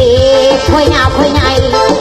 ลีพ่อยาวพ่อยให